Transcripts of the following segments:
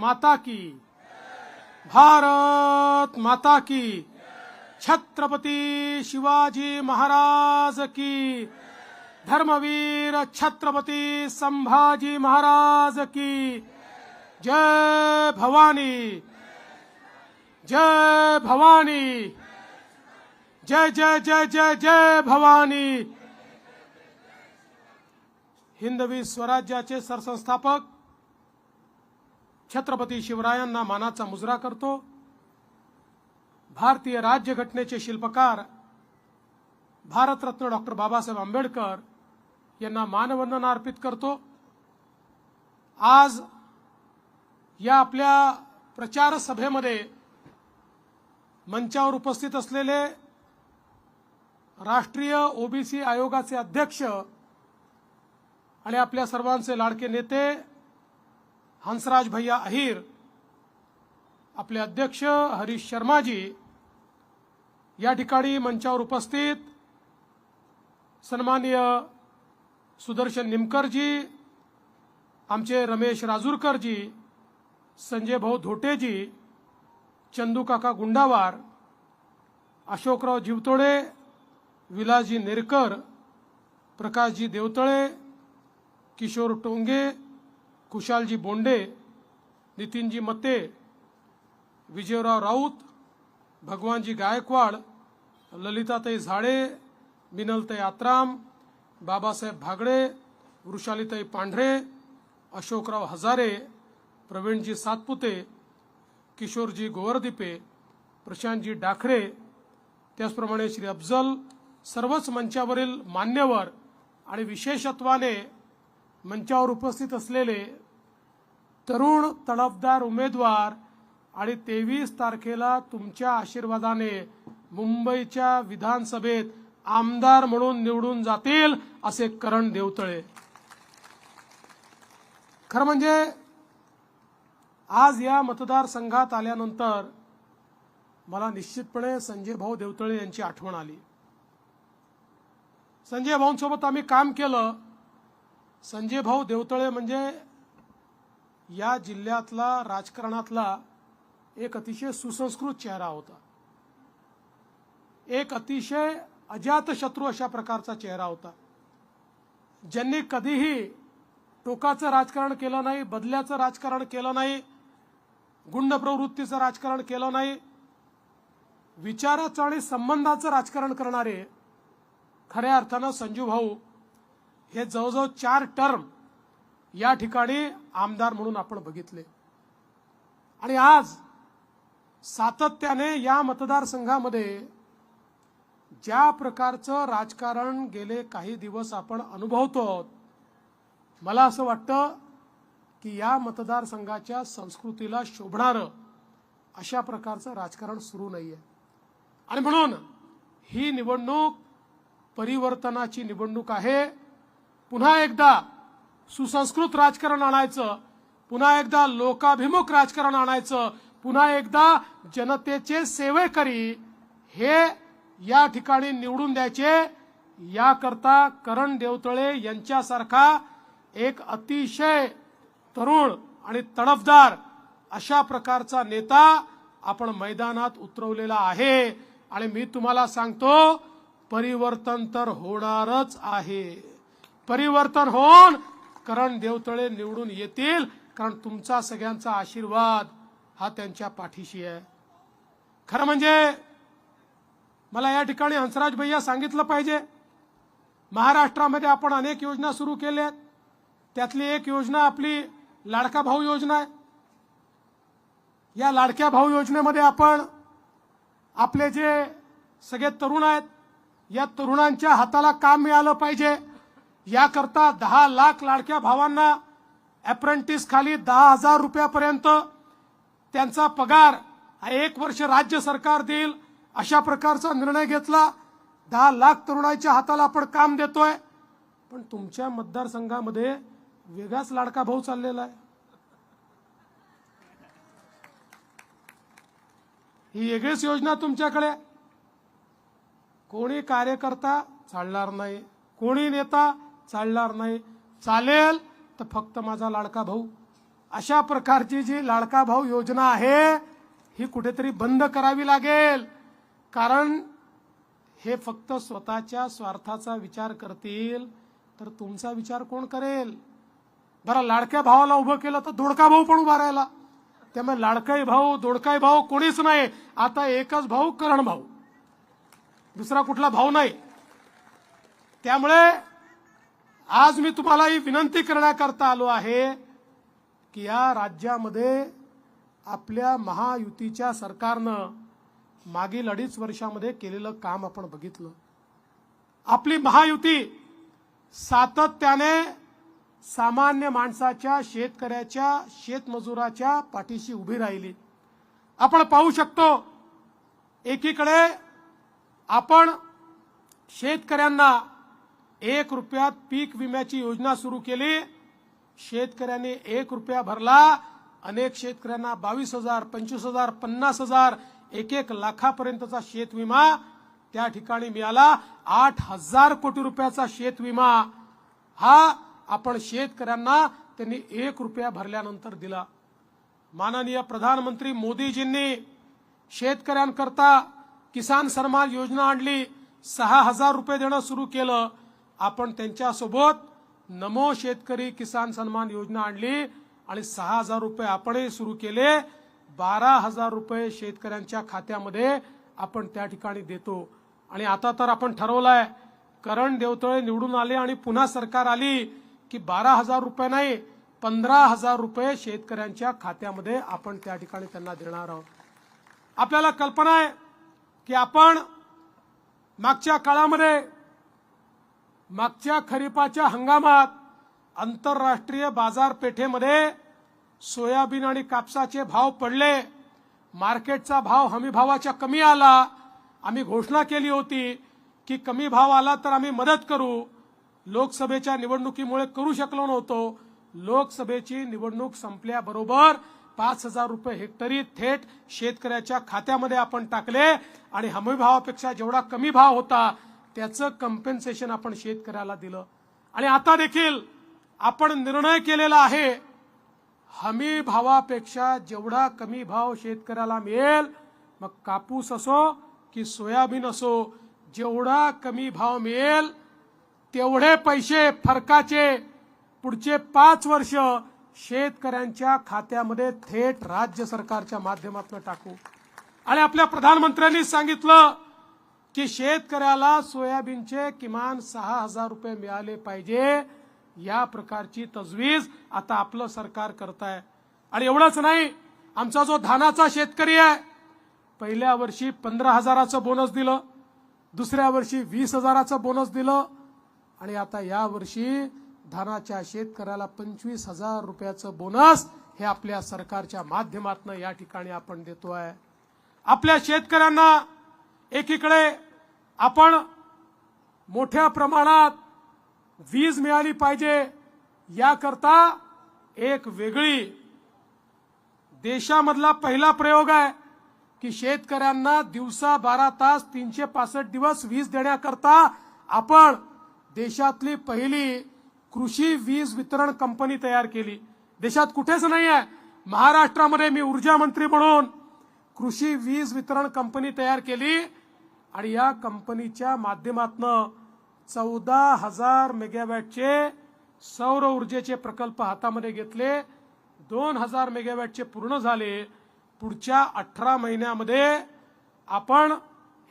माता की। भारत माता की। छत्रपती शिवाजी महाराज की। धर्मवीर छत्रपती संभाजी महाराज की। जय भवानी। जय भवानी। जय जय जय जय जय भवानी। हिंदवी स्वराज्याचे सरसंस्थापक छत्रपती शिवरायांना मानाचा मुजरा करतो. भारतीय राज्यघटनेचे शिल्पकार भारतरत्न डॉक्टर बाबासाहेब आंबेडकर यांना मानवंदना अर्पित करतो. आज या आपल्या प्रचार सभेमध्ये मंचावर उपस्थित असलेले राष्ट्रीय ओबीसी आयोगाचे अध्यक्ष आणि आपल्या सर्वांचे लाडके नेते हंसराज भैया अहिर आपले अध्यक्ष हरीश शर्माजी या ठिकाणी मंचावर उपस्थित सन्माननीय सुदर्शन निमकरजी आमचे रमेश राजूरकरजी संजय भाऊ धोटेजी चंदू काका गुंडावार अशोकराव जिवतोडे विलासजी नेरकर प्रकाशजी देवतळे किशोर टोंगे कुशालजी बोंडे नितीनजी मते विजयराव राऊत भगवानजी गायकवाड ललिताताई झाडे मिनलताई आत्राम बाबासाहेब भागडे वृषालीताई पांढरे अशोकराव हजारे प्रवीणजी सातपुते किशोरजी गोवर्दिपे प्रशांतजी डाखरे त्याचप्रमाणे श्री अफजल सर्वच मंचावरील मान्यवर आणि विशेषत्वाने मंचावर उपस्थित असलेले तरुण तडफदार उमेदवार आणि तेवीस तारखेला तुमच्या आशीर्वादाने मुंबईच्या विधानसभेत आमदार म्हणून निवडून जातील असे करण देवतळे. खरं म्हणजे आज या मतदारसंघात आल्यानंतर मला निश्चितपणे संजय भाऊ देवतळे यांची आठवण आली. संजय भाऊंसोबत आम्ही काम केलं. संजय भाऊ देवतळे म्हणजे या जिल्ह्यातला राजकारणातला एक अतिशय सुसंस्कृत चेहरा होता. एक अतिशय अजातशत्रू अशा प्रकारचा चेहरा होता. ज्यांनी कधीही टोकाचं राजकारण केलं नाही बदल्याचं राजकारण केलं नाही गुंड प्रवृत्तीचं राजकारण केलं नाही विचाराचं आणि संबंधाचं राजकारण करणारे खऱ्या अर्थानं संजू भाऊ हे जवळजवळ चार टर्म या ठिकाणी आमदार म्हणून आपण बघितले. आणि आज सातत्याने या मतदारसंघामध्ये ज्या प्रकारचं राजकारण गेले काही दिवस आपण अनुभवतो आहोत मला असं वाटतं की या मतदारसंघाच्या संस्कृतीला शोभणारं अशा प्रकारचं राजकारण सुरू नाहीये. आणि म्हणून ही निवडणूक परिवर्तनाची निवडणूक आहे. पुन्हा एकदा सुसंस्कृत राजकारण आणायचं पुन्हा एकदा लोकाभिमुख राजकारण आणायचं पुन्हा एकदा जनतेचे सेवेकरी हे या ठिकाणी निवडून द्यायचे. याकरता करण देवतळे यांच्यासारखा एक अतिशय तरुण आणि तडफदार अशा प्रकारचा नेता आपण मैदानात उतरवलेला आहे. आणि मी तुम्हाला सांगतो परिवर्तन तर होणारच आहे. परिवर्तन होऊन करण देवतळे निवडून येतील. कारण तुमचा सगळ्यांचा आशीर्वाद हा त्यांच्या पाठीशी आहे. खरं म्हणजे मला या ठिकाणी हंसराज भैया सांगितलं पाहिजे. महाराष्ट्रामध्ये आपण अनेक योजना सुरू केल्या त्यातली एक योजना आपली लाडका भाऊ योजना आहे. या लाडक्या भाऊ योजनेमध्ये आपण आपले जे सगळे तरुण आहेत या तरुणांच्या हाताला काम मिळालं पाहिजे. याकरता दहा लाख लाडक्या भावांना अप्रेंटिस खाली दहा हजार रुपयापर्यंत त्यांचा पगार हा एक वर्ष राज्य सरकार देईल अशा प्रकारचा निर्णय घेतला. दहा लाख तरुणांच्या हाताला आपण काम देतोय. पण तुमच्या मतदारसंघामध्ये वेगळाच लाडका भाऊ चाललेला आहे. ही वेगळीच योजना तुमच्याकडे कोणी कार्यकर्ता चालणार नाही. कोणी नेता चालणार नाही. चालेल तर फक्त माझा लाडका भाऊ. अशा प्रकारची जी लाडका भाऊ योजना आहे ही कुठेतरी बंद करावी लागेल. कारण हे फक्त स्वतःच्या स्वार्थाचा विचार करतील तर तुमचा विचार कोण करेल? बरं लाडक्या भावाला उभं केलं तर दोडका भाऊ पण उभा राहिला. त्यामुळे लाडकाई भाऊ दोडकाई भाऊ कोणीच नाही. आता एकच भाऊ करण भाऊ. दुसरा कुठला भाऊ नाही. त्यामुळे आज मी तुम्हाला ही विनंती करण्याकरता आलो आहे की या राज्यामध्ये आपल्या महायुतीच्या सरकारनं मागील अडीच वर्षामध्ये केलेलं काम आपण बघितलं. आपली महायुती सातत्याने सामान्य माणसाच्या शेतकऱ्याच्या शेतमजुराच्या पाठीशी उभी राहिली. आपण पाहू शकतो एकीकडे आपण शेतकऱ्यांना एक रुपयात पीक विम्याची योजना सुरू केली. शेतकऱ्यांनी एक रुपया भरला. अनेक शेतकऱ्यांना बावीस हजार पंचवीस हजार पन्नास हजार एक एक लाखापर्यंतचा शेत विमा त्या ठिकाणी मिळाला. आठ हजार कोटी रुपयाचा शेत विमा हा आपण शेतकऱ्यांना त्यांनी एक रुपया भरल्यानंतर दिला. माननीय प्रधानमंत्री मोदीजींनी शेतकऱ्यांकरता किसान सन्मान योजना आणली. सहा हजार रुपये देणं सुरू केलं. आपण त्यांच्यासोबत नमो शेतकरी किसान सन्मान योजना आणली आणि सहा हजार रुपये आपणही सुरू केले. बारा हजार रुपये शेतकऱ्यांच्या खात्यामध्ये आपण त्या ठिकाणी देतो. आणि आता तर आपण ठरवलंय करण देवतळे निवडून आले आणि पुन्हा सरकार आली की बारा हजार रुपये नाही पंधरा हजार रुपये शेतकऱ्यांच्या खात्यामध्ये आपण त्या ठिकाणी त्यांना देणार आहोत. आपल्याला कल्पना आहे की आपण मागच्या काळामध्ये मागच्या खरीपाच्या हंगामात आंतरराष्ट्रीय बाजारपेठेमध्ये सोयाबीन आणि कापसाचे भाव पडले. मार्केटचा भाव हमी भावाच्या कमी आला. आम्ही घोषणा केली होती की कमी भाव आला तर आम्ही मदत करू. लोकसभेच्या निवडणुकीमुळे करू शकलो नव्हतो. लोकसभेची निवडणूक संपल्याबरोबर पाच हजार रुपये हेक्टरी थेट शेतकऱ्याच्या खात्यामध्ये आपण टाकले आणि हमी भावापेक्षा जेवढा कमी भाव होता त्याचं कम्पेन्सेशन आपण शेतकऱ्याला दिलं. आणि आता देखील आपण निर्णय केलेला आहे हमी भावापेक्षा जेवढा कमी भाव शेतकऱ्याला मिळेल मग कापूस असो की सोयाबीन असो जेवढा कमी भाव मिळेल तेवढे पैसे फरकाचे. पुढचे पाच वर्ष शेतकऱ्यांच्या खात्यामध्ये थेट राज्य सरकारच्या माध्यमातून टाकू. आणि आपल्या प्रधानमंत्र्यांनी सांगितलं की शेतकऱ्याला सोयाबीनचे किमान सहा हजार रुपये मिळाले पाहिजे या प्रकारची तजवीज आता आपलं सरकार करत आहे आणि एवढंच नाही आमचा जो धानाचा शेतकरी आहे पहिल्या वर्षी पंधरा हजाराचं बोनस दिलं दुसऱ्या वर्षी वीस हजाराचं बोनस दिलं आणि आता या वर्षी धानाच्या शेतकऱ्याला पंचवीस हजार रुपयाचं बोनस हे आपल्या सरकारच्या माध्यमातून या ठिकाणी आपण देतोय. आपल्या शेतकऱ्यांना एकीकडे आपण मोठ्या प्रमाणात वीज मिळाली पाहिजे याकरता एक वेगळी देशामधला पहिला प्रयोग आहे की शेतकऱ्यांना दिवसा बारा तास तीनशे पासष्ट दिवस वीज देण्याकरता आपण देशातली पहिली कृषी वीज वितरण कंपनी तयार केली. देशात कुठेच नाही आहे महाराष्ट्रामध्ये मी ऊर्जा मंत्री म्हणून कृषी वीज वितरण कंपनी तयार केली. आणि या कंपनीच्या माध्यमातनं चौदा हजार मेगावॅटचे सौर ऊर्जेचे प्रकल्प हातामध्ये घेतले. दोन हजार मेगावॅटचे पूर्ण झाले. पुढच्या अठरा महिन्यामध्ये आपण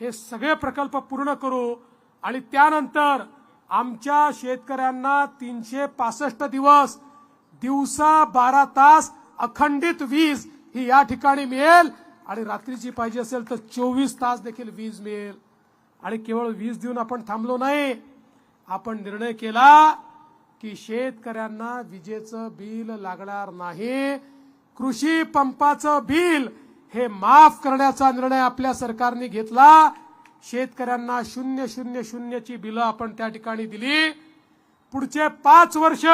हे सगळे प्रकल्प पूर्ण करू. आणि त्यानंतर आमच्या शेतकऱ्यांना तीनशे पासष्ट दिवस दिवसा बारा तास अखंडित वीज ही या ठिकाणी मिळेल. आणि रात्रीची पाहिजे असेल तर चोवीस तास देखील वीज मिळेल. आणि केवळ वीज देऊन आपण थांबलो नाही. आपण निर्णय केला की शेतकऱ्यांना विजेचं बिल लागणार नाही. कृषी पंपाचं बिल हे माफ करण्याचा निर्णय आपल्या सरकारने घेतला. शेतकऱ्यांना शून्य शून्य शून्यची बिलं आपण त्या ठिकाणी दिली. पुढचे पाच वर्ष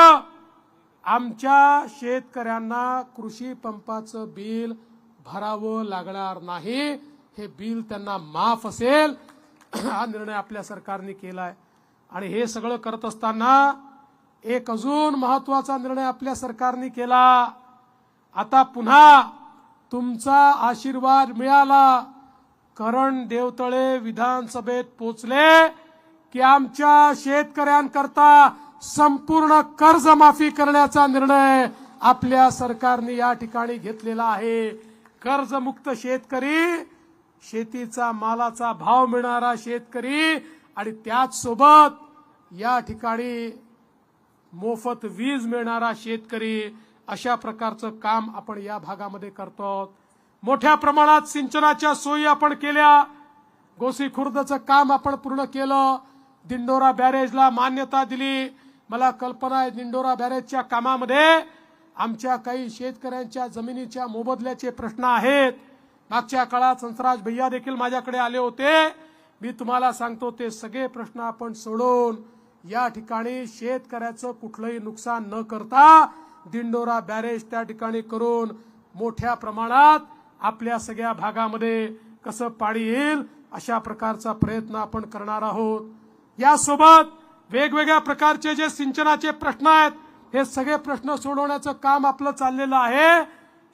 आमच्या शेतकऱ्यांना कृषी पंपाचं बिल भरावं लागणार नाही. हे बिल त्यांना माफ असेल. हा निर्णय आपल्या सरकारने केलाय. आणि हे सगळं करत असताना एक अजून महत्त्वाचा निर्णय आपल्या सरकारने केला. आता पुन्हा तुमचा आशीर्वाद मिळाला. करण देवतळे विधानसभेत पोचले की आमच्या शेतकऱ्यांकरता संपूर्ण कर्जमाफी करण्याचा निर्णय आपल्या सरकारने या ठिकाणी घेतलेला आहे. कर्जमुक्त शेतकरी शेतीचा मालाचा भाव मिळणारा शेतकरी आणि त्याच सोबत या ठिकाणी मोफत वीज मिळणारा शेतकरी अशा प्रकारचं काम आपण या भागामध्ये करतो. मोठ्या प्रमाणात सिंचनाच्या सोयी आपण केल्या. गोसी खुर्दचं काम आपण पूर्ण केलं. दिंडोरा बॅरेजला मान्यता दिली. मला कल्पना आहे दिंडोरा बॅरेजच्या कामामध्ये आमच्या काही शेतकऱ्यांच्या जमिनीच्या मोबदल्याचे प्रश्न आहेत. मागच्या काळात संसराज भैया देखील माझ्याकडे आले होते. मी तुम्हाला सांगतो ते सगळे प्रश्न आपण सोडून या ठिकाणी शेतकऱ्याचं कुठलंही नुकसान न करता दिंडोरा बॅरेज त्या ठिकाणी करून मोठ्या प्रमाणात आपल्या सगळ्या भागामध्ये कसं पाणी येईल अशा प्रकारचा प्रयत्न आपण करणार आहोत. यासोबत वेगवेगळ्या प्रकारचे जे सिंचनाचे प्रश्न आहेत हे सगळे प्रश्न सोडवण्याचं काम आपलं चाललेलं आहे.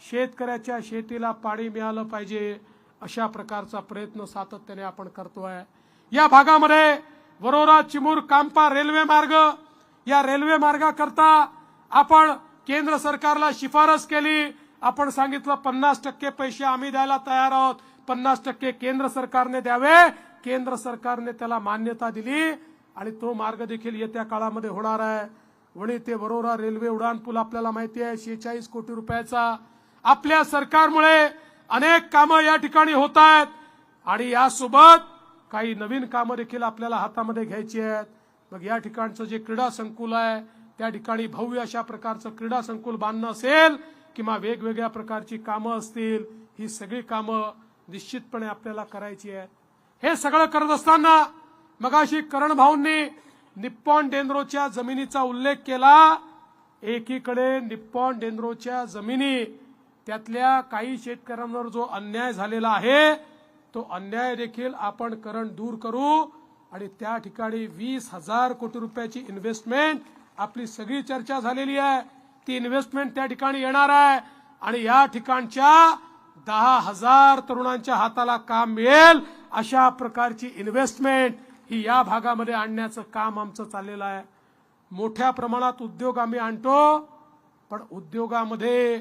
शेतकऱ्याच्या शेतीला पाणी मिळालं पाहिजे अशा प्रकारचा प्रयत्न सातत्याने आपण करतोय. या भागामध्ये वरोरा चिमूर कांपा रेल्वे मार्ग या रेल्वे मार्गाकरता आपण केंद्र सरकारला शिफारस केली. आपण सांगितलं पन्नास टक्के पैसे आम्ही द्यायला तयार आहोत. पन्नास टक्के केंद्र सरकारने द्यावे. केंद्र सरकारने त्याला मान्यता दिली आणि तो मार्ग देखील येत्या काळामध्ये होणार आहे. वणी ते वरोरा रेल्वे उडाणपूल आपल्याला माहिती आहे शेहेचाळीस कोटी रुपयाचा. आपल्या सरकारमुळे अनेक कामं या ठिकाणी होत आहेत. आणि यासोबत काही नवीन कामं देखील आपल्याला हातामध्ये घ्यायची आहेत. मग या ठिकाणचं जे क्रीडा संकुल आहे त्या ठिकाणी भव्य अशा प्रकारचं क्रीडा संकुल बांधणं असेल किंवा वेगवेगळ्या प्रकारची कामं असतील ही सगळी कामं निश्चितपणे आपल्याला करायची आहेत. हे सगळं करत असताना मगाशी करण भाऊंनी निप्पॉन डेंद्रोच्या जमिनीचा उल्लेख केला. एकीकडे निप्पॉन डेंद्रोच्या जमिनी त्यातल्या काही शेतकऱ्यांवर जो अन्याय झालेला आहे तो अन्याय देखील आपण करण दूर करू. आणि त्या ठिकाणी वीस हजार कोटी रुपयाची इन्व्हेस्टमेंट आपली सगळी चर्चा झालेली आहे. ती इन्व्हेस्टमेंट त्या ठिकाणी येणार आहे. आणि या ठिकाणच्या दहा हजार तरुणांच्या हाताला काम मिळेल अशा प्रकारची इन्व्हेस्टमेंट ही या भागामध्ये आणण्याचं काम आमचं चाललेलं आहे. मोठ्या प्रमाणात उद्योग आम्ही आणतो पण उद्योगामध्ये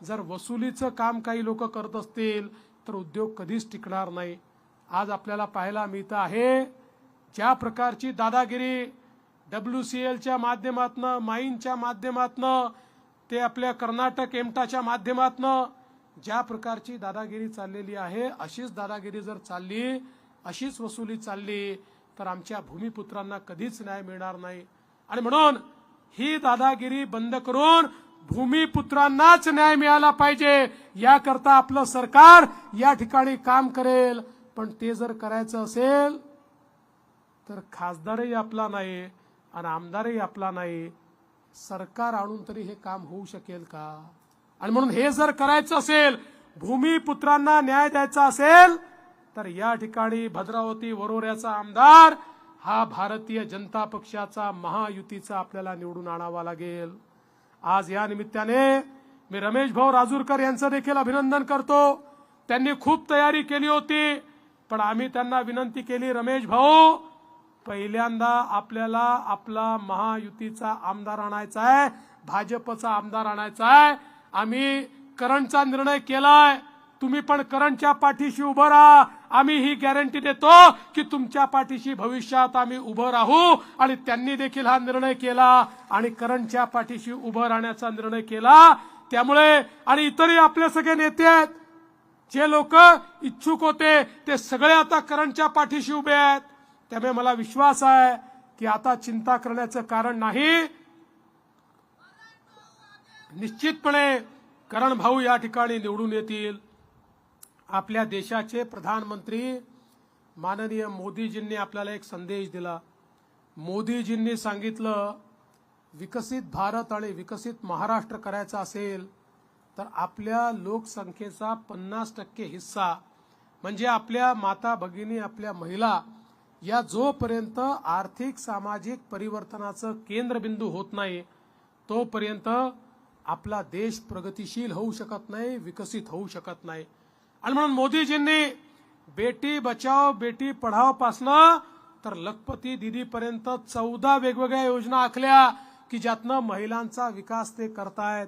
जर वसुलीचं काम काही लोक करत असतील तर उद्योग कधीच टिकणार नाही. आज आपल्याला पाहायला मिळतं आहे ज्या प्रकारची दादागिरी डब्ल्यू सी एलच्या माध्यमातनं माईनच्या माध्यमातनं ते आपल्या कर्नाटक एमटाच्या माध्यमातनं ज्या प्रकारची दादागिरी चाललेली आहे अशीच दादागिरी जर चालली अशीच वसुली चालली तर आमच्या भूमिपुत्रांना कधीच न्याय मिळणार नाही. आणि म्हणून ही दादागिरी बंद करून भूमिपुत्रांनाच न्याय मिळाला पाहिजे. याकरता आपलं सरकार या ठिकाणी काम करेल. पण ते जर करायचं असेल तर खासदारही आपला नाही आणि आमदारही आपला नाही. सरकार आणून तरी हे काम होऊ शकेल का? आणि म्हणून हे जर करायचं असेल भूमिपुत्रांना न्याय द्यायचा असेल तर या ठिकाणी भद्रावती वरोऱ्याचा आमदार हा भारतीय जनता पक्षाचा महायुतीचा आपल्याला निवडून आणावा लागेल. आज या निमित्ताने मी रमेश भाऊ राजूरकर यांचं देखील अभिनंदन करतो. त्यांनी खूप तयारी केली होती पण आम्ही त्यांना विनंती केली रमेश भाऊ पहिल्यांदा आपल्याला आपला महायुतीचा आमदार आणायचा आहे भाजपचा आमदार आणायचा आहे. आम्ही करंटचा निर्णय केलाय. तुम्ही पण करंटच्या पाठीशी उभं राहा. आम्ही ही गॅरंटी देतो की तुमच्या पाठीशी भविष्यात आम्ही उभं राहू आणि त्यांनी देखील हा निर्णय केला आणि करंटच्या पाठीशी उभं राहण्याचा निर्णय केला. त्यामुळे आणि इतरही आपले सगळे नेते आहेत जे लोक इच्छुक होते ते सगळे आता करंटच्या पाठीशी उभे आहेत. त्यामुळे मला विश्वास आहे की आता चिंता करण्याचं कारण नाही. निश्चितपणे करण भाऊ या ठिकाणी निवडून येतील. आपल्या देशाचे प्रधानमंत्री माननीय मोदीजींनी आपल्याला एक संदेश दिला. मोदीजींनी सांगितलं विकसित भारत आणि विकसित महाराष्ट्र करायचा असेल तर आपल्या लोकसंख्येचा पन्नास टक्के हिस्सा म्हणजे आपल्या माता भगिनी आपल्या महिला या जोपर्यंत आर्थिक सामाजिक परिवर्तनाचं केंद्रबिंदू होत नाही तोपर्यंत आपला देश प्रगतिशील होऊ शकत नाही विकसित होऊ शकत नाही. आणि म्हणून मोदीजींनी बेटी बचाव बेटी पढाव पासनं तर लखपती दिदीपर्यंत चौदा वेगवेगळ्या योजना आखल्या की ज्यातनं महिलांचा विकास ते करतायत.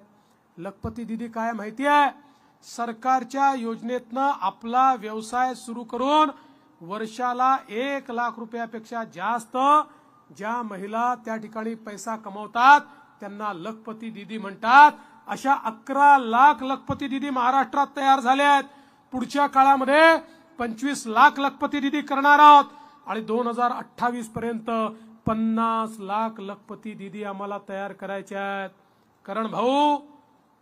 लखपती दिदी काय माहिती आहे सरकारच्या योजनेतनं आपला व्यवसाय सुरू करून वर्षाला एक लाख रुपयापेक्षा जास्त ज्या महिला त्या ठिकाणी पैसा कमवतात त्यांना लखपती दिदी म्हणतात. अशा अकरा लाख लखपती दिदी महाराष्ट्रात तयार झाल्या आहेत पुढच्या काळामध्ये पंचवीस लाख लखपती दिदी करणार आहोत. आणि दोन हजार अठ्ठावीस पर्यंत पन्नास लाख लखपती दिदी आम्हाला तयार करायच्या आहेत. कारण भाऊ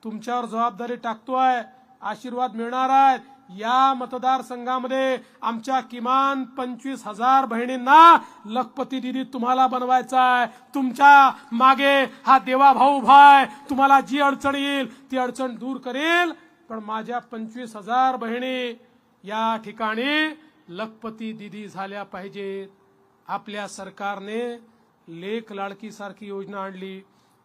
तुमच्यावर जबाबदारी टाकतोय. आशीर्वाद मिळणार आहेत. या मतदारसंघामध्ये आमच्या किमान पंचवीस हजार बहिणींना लखपती दिदी तुम्हाला बनवायचा आहे. तुमच्या मागे हा देवा भाऊ भाय तुम्हाला जी अडचण येईल ती अडचण दूर करेल. पण माझ्या पंचवीस हजार बहिणी या ठिकाणी लखपती दिदी झाल्या पाहिजेत. आपल्या सरकारने लेख लाडकी सारखी योजना आणली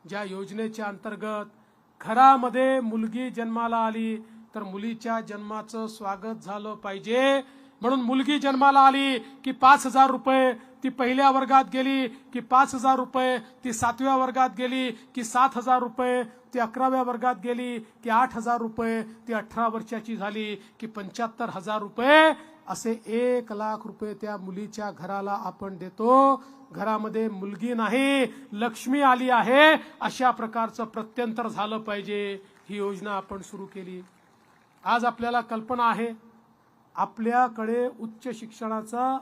ज्या योजनेच्या अंतर्गत घरामध्ये मुलगी जन्माला आली तर मुलीच्या जन्माचं स्वागत झालं पाहिजे. म्हणून मुलगी जन्माला आली की पाच हजार रुपये ती पहिल्या वर्गात गेली की पाच हजार रुपये ती सातव्या वर्गात गेली की सात हजार रुपये ती अकराव्या वर्गात गेली की आठ हजार रुपये ती अठरा वर्षाची झाली की पंच्याहत्तर हजार रुपये. असे एक लाख रुपये त्या मुलीच्या घराला आपण देतो. घरामध्ये मुलगी नाही लक्ष्मी आली आहे. अशा प्रकारचं प्रत्यंतर झालं पाहिजे. ही योजना आपण सुरू केली. आज आपल्याला कल्पना आहे. आपल्याकडे उच्च शिक्षणाचा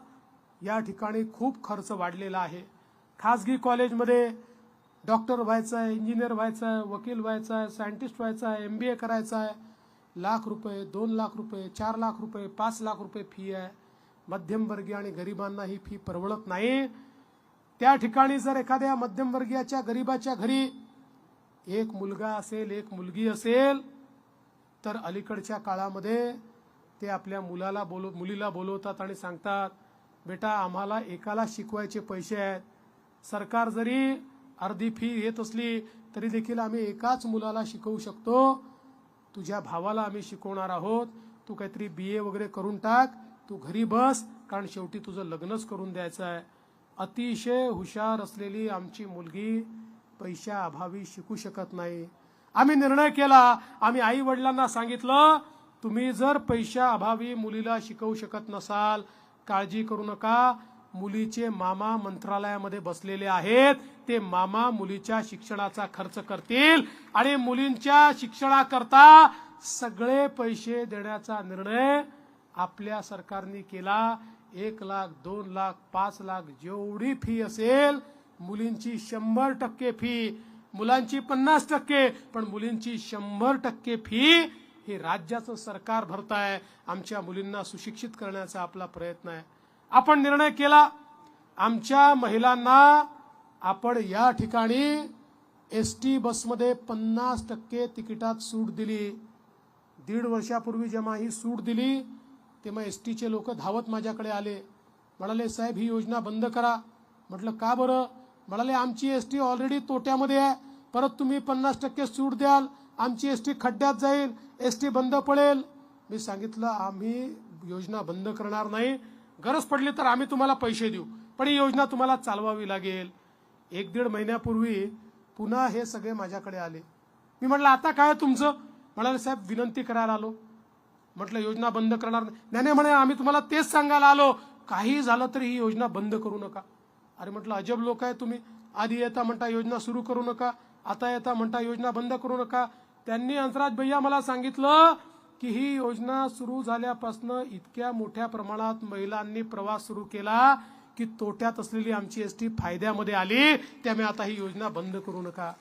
या ठिकाणी खूप खर्च वाढलेला आहे. खाजगी कॉलेजमध्ये डॉक्टर व्हायचं आहे इंजिनियर व्हायचं आहे वकील व्हायचं आहे सायंटिस्ट व्हायचं आहे एम बी ए करायचं आहे लाख रुपये दोन लाख रुपये चार लाख रुपये पाच लाख रुपये फी आहे. मध्यमवर्गीय आणि गरिबांना ही फी परवडत नाही. त्या ठिकाणी जर एखाद्या मध्यमवर्गीयाच्या गरिबाच्या घरी एक मुलगा असेल एक मुलगी असेल तर अलीकडच्या काळामध्ये ते आपल्या मुलाला बोलव मुलीला बोलवतात आणि सांगतात बेटा आम्हाला एकाला शिकवायचे पैसे आहेत. सरकार जरी अर्धी फी येत असली तरी देखील आम्ही एकाच मुलाला शिकवू शकतो. तुझ्या भावाला आम्ही शिकवणार आहोत. तू काहीतरी बी ए वगैरे करून टाक. तू घरी बस कारण शेवटी तुझं लग्नच करून द्यायचं आहे. अतिशय हुशार असलेली आमची मुलगी पैशाअभावी शिकू शकत नाही. आम्ही निर्णय केला. आम्ही आई वडिलांना सांगितलं तुम्ही जर पैशा अभावी मुलीला शिकवू शकत नसाल काळजी करू नका. मुलीचे मामा मंत्रालयामध्ये बसलेले आहेत. ते मामा मुलीच्या शिक्षणाचा खर्च करतील आणि मुलींच्या शिक्षणाकरता सगळे पैसे देण्याचा निर्णय आपल्या सरकारने केला. एक लाख दोन लाख पाच लाख जेवढी फी असेल मुलींची शंभर टक्के फी मुलांची पन्नास टक्के पण मुलींची शंभर टक्के फी हे राज्याचं सरकार भरताय आहे आमच्या मुलींना सुशिक्षित करण्याचा आपला प्रयत्न आहे. आपण निर्णय केला आमच्या महिलांना आपण या ठिकाणी एस टी बसमध्ये पन्नास टक्के तिकिटात सूट दिली. दीड वर्षापूर्वी जेव्हा ही सूट दिली तेव्हा एस टीचे लोक धावत माझ्याकडे आले. म्हणाले साहेब ही योजना बंद करा. म्हटलं का बरं? म्हणाले आमची एस टी ऑलरेडी तोट्यामध्ये आहे. परत तुम्ही पन्नास टक्के सूट द्याल आमची एस टी खड्ड्यात जाईल एस टी बंद पडेल. मी सांगितलं आम्ही योजना बंद करणार नाही. गरज पडली तर आम्ही तुम्हाला पैसे देऊ. पण ही योजना तुम्हाला चालवावी लागेल. एक दीड महिन्यापूर्वी पुन्हा हे सगळे माझ्याकडे आले. मी म्हटलं आता काय तुमचं? म्हणाले साहेब विनंती करायला आलो. म्हटलं योजना बंद करणार नाही. नाही, म्हणे आम्ही तुम्हाला तेच सांगायला आलो. काही झालं तरी ही योजना बंद करू नका. अरे म्हटलं अजब लोक आहे तुम्ही. आधी येता म्हणता योजना सुरू करू नका. आता येता म्हणता योजना बंद करू नका. त्यांनी अंतराज भैया मला सांगितलं की ही योजना सुरू झाल्यापासून इतक्या मोठ्या प्रमाणात महिलांनी प्रवास सुरू केला की तोट्यात असलेली आमची एस टी फायद्यामध्ये आली. त्यामुळे आता ही योजना बंद करू नका.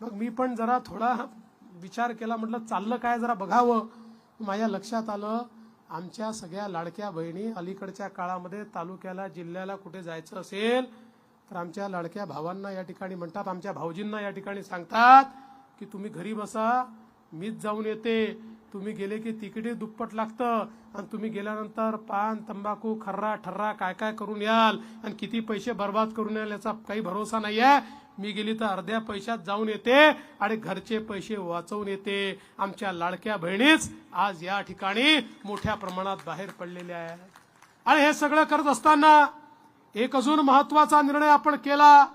मग मी पण जरा थोडा विचार केला. म्हटलं चाललं काय? जरा बघावं. माझ्या लक्षात आलं आमच्या सगळ्या लाडक्या बहिणी अलीकडच्या काळामध्ये तालुक्याला जिल्ह्याला कुठे जायचं असेल तर आमच्या लाडक्या भावांना या ठिकाणी म्हणतात आमच्या भाऊजींना या ठिकाणी सांगतात. की तुम्ही घरी बसा मीच जाऊन येते. तुम्ही गेले की तिकीटही दुप्पट लागतं. आणि तुम्ही गेल्यानंतर पान तंबाखू खर्रा ठर्रा काय काय करून याल? आणि किती पैसे बर्बाद करून याल याचा काही भरोसा नाही आहे मी गेली तर अर्ध्या पैशात जाऊन येते आणि घरचे पैसे वाचवून येते. आमच्या लाडक्या बहिणीच आज या ठिकाणी मोठ्या प्रमाणात बाहेर पडलेल्या आहेत आणि हे सगळं करत असताना एक अजून महत्त्वाचा निर्णय आपण केला.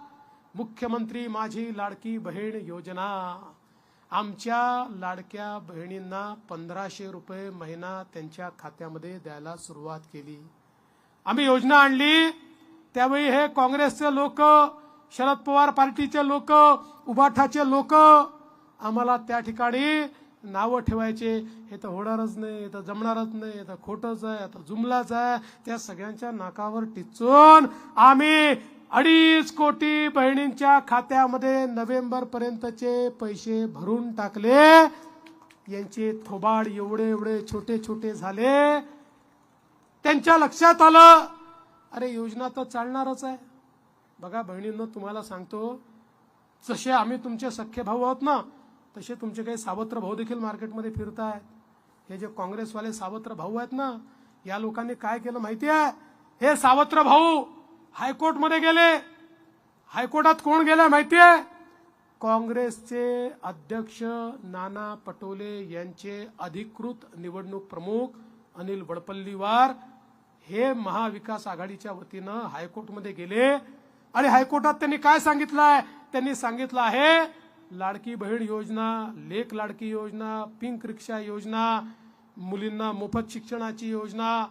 मुख्यमंत्री माझी लाडकी बहीण योजना. आमच्या लाडक्या बहिणींना पंधराशे रुपये महिना त्यांच्या खात्यामध्ये द्यायला सुरुवात केली. आम्ही योजना आणली. त्यावेळी हे काँग्रेसचे लोक शरद पवार पार्टीचे लोक उभाठाचे लोक आम्हाला त्या ठिकाणी नावं ठेवायचे. हे तर होणारच नाही हे तर जमणारच नाही हे तर खोटंच आहे आता जुमलाच आहे. त्या सगळ्यांच्या नाकावर टिचून आम्ही अडीच कोटी बहिणींच्या खात्यामध्ये नोव्हेंबर पर्यंतचे पैसे भरून टाकले. यांचे थोबाड एवढे एवढे छोटे छोटे झाले. त्यांच्या लक्षात आलं अरे योजना तर चालणारच आहे. बघा बहिणींनो तुम्हाला सांगतो जसे आम्ही तुमचे सख्खे भाऊ आहोत ना तसे तुमचे काही सावत्र भाऊ देखील मार्केटमध्ये फिरत आहेत हे जे काँग्रेसवाले सावत्र भाऊ आहेत ना या लोकांनी काय केलं माहिती आहे हे सावत्र भाऊ हायकोर्टमध्ये गेले. हायकोर्टात कोण गेला माहिती आहे काँग्रेसचे अध्यक्ष नाना पटोले यांचे अधिकृत निवडणूक प्रमुख अनिल वडपल्लीवार हे महाविकास आघाडीच्या वतीनं हायकोर्टमध्ये गेले. आणि हायकोर्टात त्यांनी काय सांगितलं आहे त्यांनी सांगितलं आहे लाडकी बहीण योजना लेख लाडकी योजना पिंक रिक्षा योजना मुलींना मोफत शिक्षणाची योजना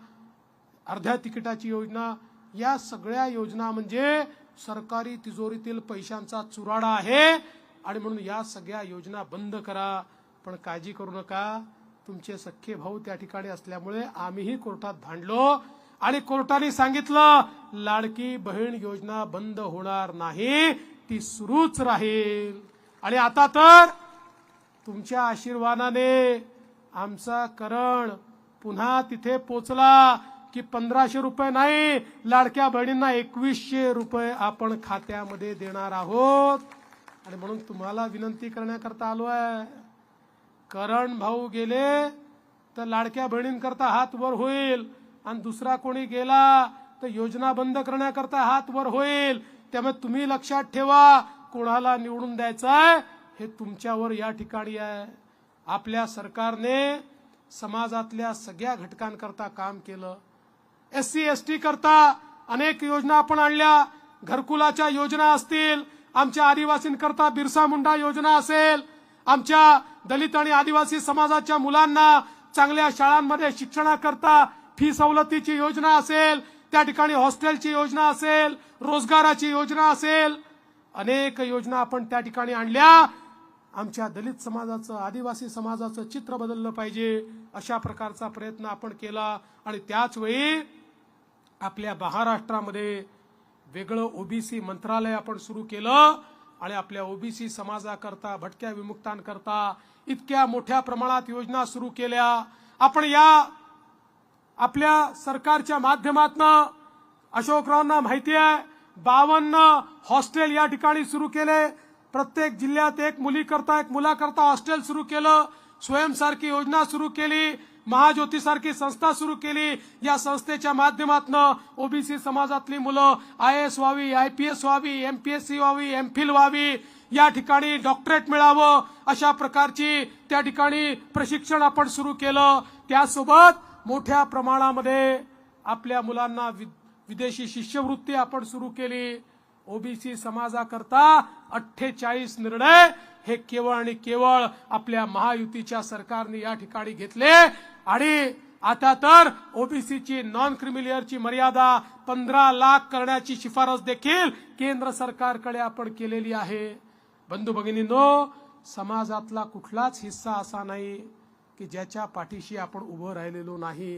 अर्ध्या तिकिटाची योजना या सगळ्या योजना म्हणजे सरकारी तिजोरीतील पैशांचा चुराडा आहे. आणि म्हणून या सगळ्या योजना बंद करा. पण काळजी करू नका. तुमचे सख्खे भाऊ त्या ठिकाणी असल्यामुळे आम्हीही कोर्टात भांडलो. आणि कोर्टाने सांगितलं लाडकी बहीण योजना बंद होणार नाही. ती सुरूच राहील. आणि आता तर तुमच्या आशीर्वादाने आमचा करण पुन्हा तिथे पोचला. की पंधराशे रुपये नाही लाडक्या बहिणींना एकवीसशे रुपये आपण खात्यामध्ये देणार आहोत. आणि म्हणून तुम्हाला विनंती करण्याकरता आलो आहे. करण भाऊ गेले तर लाडक्या बहिणींकरता हात वर होईल. आणि दुसरा कोणी गेला तर योजना बंद करण्याकरता हात वर होईल. त्यामुळे तुम्ही लक्षात ठेवा कोणाला निवडून द्यायचंय हे तुमच्यावर या ठिकाणी आहे. आपल्या सरकारने समाजातल्या सगळ्या घटकांकरता काम केलं. एस सी एस टी करता अनेक योजना आपण आणल्या. घरकुलाच्या योजना असतील आमच्या आदिवासींकरता बिरसा मुंडा योजना असेल आमच्या दलित आणि आदिवासी समाजाच्या मुलांना चांगल्या शाळांमध्ये शिक्षणाकरता फी सवलतीची योजना असेल त्या ठिकाणी हॉस्टेलची योजना असेल रोजगाराची योजना असेल. अनेक योजना आपण त्या ठिकाणी आणल्या. आमच्या दलित समाजाचं आदिवासी समाजाचं चित्र बदललं पाहिजे अशा प्रकारचा प्रयत्न आपण केला आणि त्याच वेळी आपल्या महाराष्ट्रामध्ये वेगळं ओबीसी मंत्रालय आपण सुरू केलं आणि आपल्या ओबीसी समाजाकरता भटक्या विमुक्तांकरता इतक्या मोठ्या प्रमाणात योजना सुरू केल्या. आपण या आपल्या सरकारच्या माध्यमातनं अशोकरावांना माहिती आहे बावन्न हॉस्टेल या ठिकाणी सुरू केले. प्रत्येक जिल्ह्यात एक मुलीकरता एक मुलाकरता हॉस्टेल सुरू केलं. स्वयंसारखी योजना सुरू केली. महाज्योती सारखी संस्था सुरू केली. या संस्थेच्या माध्यमातून ओबीसी समाजातली मुलं आय एस व्हावी आय पी एस व्हावी एम पी एस सी व्हावी एमफिल व्हावी या ठिकाणी डॉक्टरेट मिळावं अशा प्रकारची त्या ठिकाणी प्रशिक्षण आपण सुरू केलं. त्यासोबत मोठ्या प्रमाणामध्ये आपल्या मुलांना विदेशी शिष्यवृत्ती आपण सुरू केली. ओबीसी समाजाकरता अठ्ठेचाळीस निर्णय हे केवळ आणि केवळ आपल्या महायुतीच्या सरकारने या ठिकाणी घेतले. आणि आता तर ओबीसीची नॉन क्रिमिलियरची मर्यादा पंधरा लाख करण्याची शिफारस देखील केंद्र सरकारकडे आपण केलेली आहे. बंधू भगिनींनो समाजातला कुठलाच हिस्सा असा नाही की ज्याच्या पाठीशी आपण उभं राहिलेलो नाही.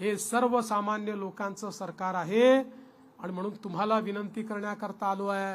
हे सर्वसामान्य लोकांचं सरकार आहे आणि म्हणून तुम्हाला विनंती करण्याकरता आलो आहे.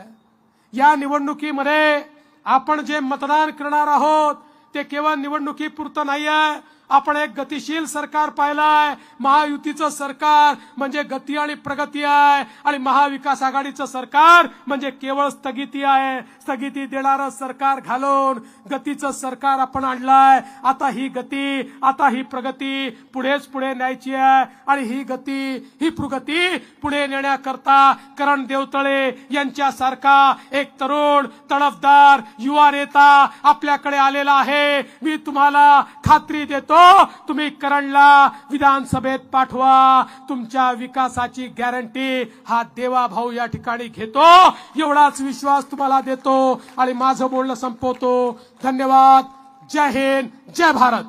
या निवडणुकीमध्ये आपण जे मतदान करणार आहोत ते केवळ निवडणुकीपुरतं नाही आहे आपण एक गतिशील सरकार पाहिलंय. महायुतीचं सरकार म्हणजे गती आणि प्रगती आहे. आणि महाविकास आघाडीचं सरकार म्हणजे केवळ स्थगिती आहे. स्थगिती देणारं सरकार घालून गतीचं सरकार आपण आणलंय. आता ही गती आता ही प्रगती पुढेच पुढे न्यायची आहे. आणि ही गती ही प्रगती पुढे नेण्याकरता करण देवतळे यांच्यासारखा एक तरुण तडफदार युवा नेता आपल्याकडे आलेला आहे. मी तुम्हाला खात्री देतो हो, तुम्ही करणला विधानसभेत पाठवा. तुमच्या विकासाची गॅरंटी हा देवा भाऊ या ठिकाणी घेतो. एवढाच विश्वास तुम्हाला देतो आणि माझं बोलणं संपवतो. धन्यवाद. जय हिंद. जय भारत.